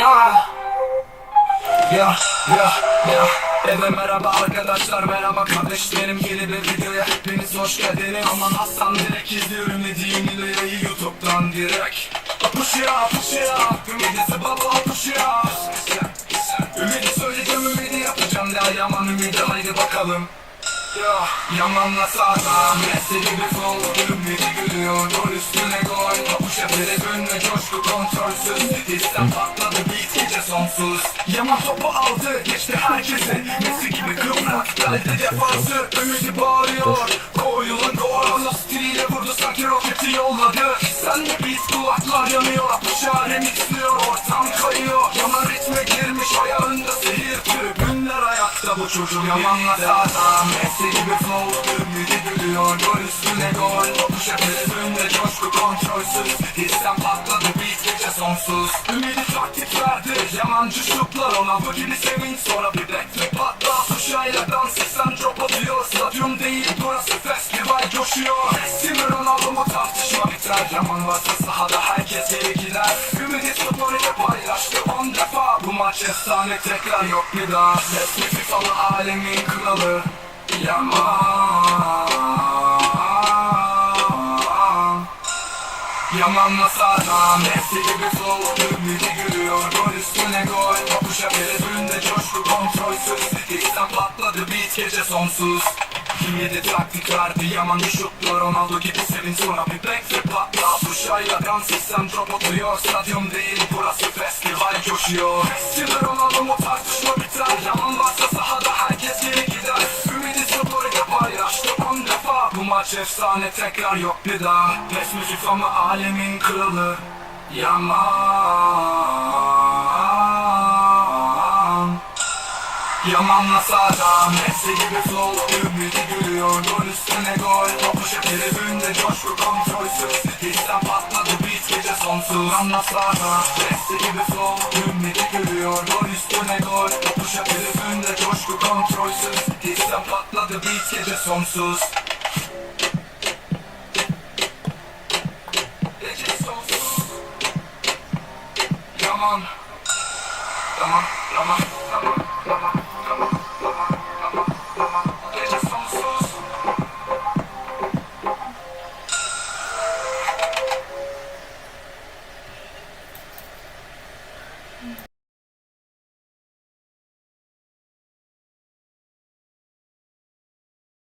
Ya. Ya Eve merhaba arkadaşlar merhaba kardeşlerim Yeni bir videoya hepiniz hoş geldiniz. Aman Hasan direkt izliyorum dediğim videoyu Youtube'dan direkt. Push ya push ya. Ümidi baba push ya. Ümidi söyleyeceğim ümidi yapacağım. La yaman ümidi haydi bakalım. Ya yamanla sağdan Mesele bir flow Ümidi gülüyor. Gol üstüne gol. Papuş efere önüne coşku kontrolsüz. Histen patladı beat sonsuz Yaman topu aldı geçti herkesi Messi gibi kıvrak Geldi defansı Ümidi bağırıyor. Koyulun gol Lastiğiyle vurdu sanki roketi yolladı. Sen de biz kulaklar yanıyor Apuşa remixliyor Ortam kayıyor Yaman ritme girmiş Ayağında sihir Tribünler ayakta. Bu çocuk Yamanla sağdan Messi gibi flow Ümidi gülüyor. Gol üstüne gol Papuş önünde coşku Şutlar Ronaldo gibi sevinç. Sonra bir backflip patla. Tuşayla dans etsen drop atıyor Stadyum değil burası festival coşuyor. Messi Ronaldo mu tartışma biter. Yaman varsa sahada herkes geri gider. Ümidi spor ile paylaştı on defa. Bu maç efsane tekrar yok bir daha. Messi FIFA'lı alemin kralı. Yaman Yamanla sağdan Messi gibi flow Ümidi gülüyor Gol üstüne gol. Papuş önünde coşku kontrolsüz. Histen patladı beat gece sonsuz. Kim yedi taktik verdi Yaman şutlu Ronaldo gibi sevin sonra bir backflip patla. Puşayla dans etsem drop atıyor Stadyum değil burası festival coşuyor. Messi ve Ronaldo mu tartışma biter? Yaman varsa maç efsane tekrar yok bir daha. Pes müzik ama alemin kralı. Yaman. Yamanla sağdan Messi gibi flow Ümidi gülüyor. Gol üstüne gol Papuş tribünde coşku kontrolsüz Histen patladı. Beat gece sonsuz. Yamanla sağdan Messi gibi flow Ümidi gülüyor. Gol üstüne gol Papuş tribünde coşku kontrolsüz Histen patladı. Beat gece sonsuz Yaman. Yaman, yaman, yaman, yaman.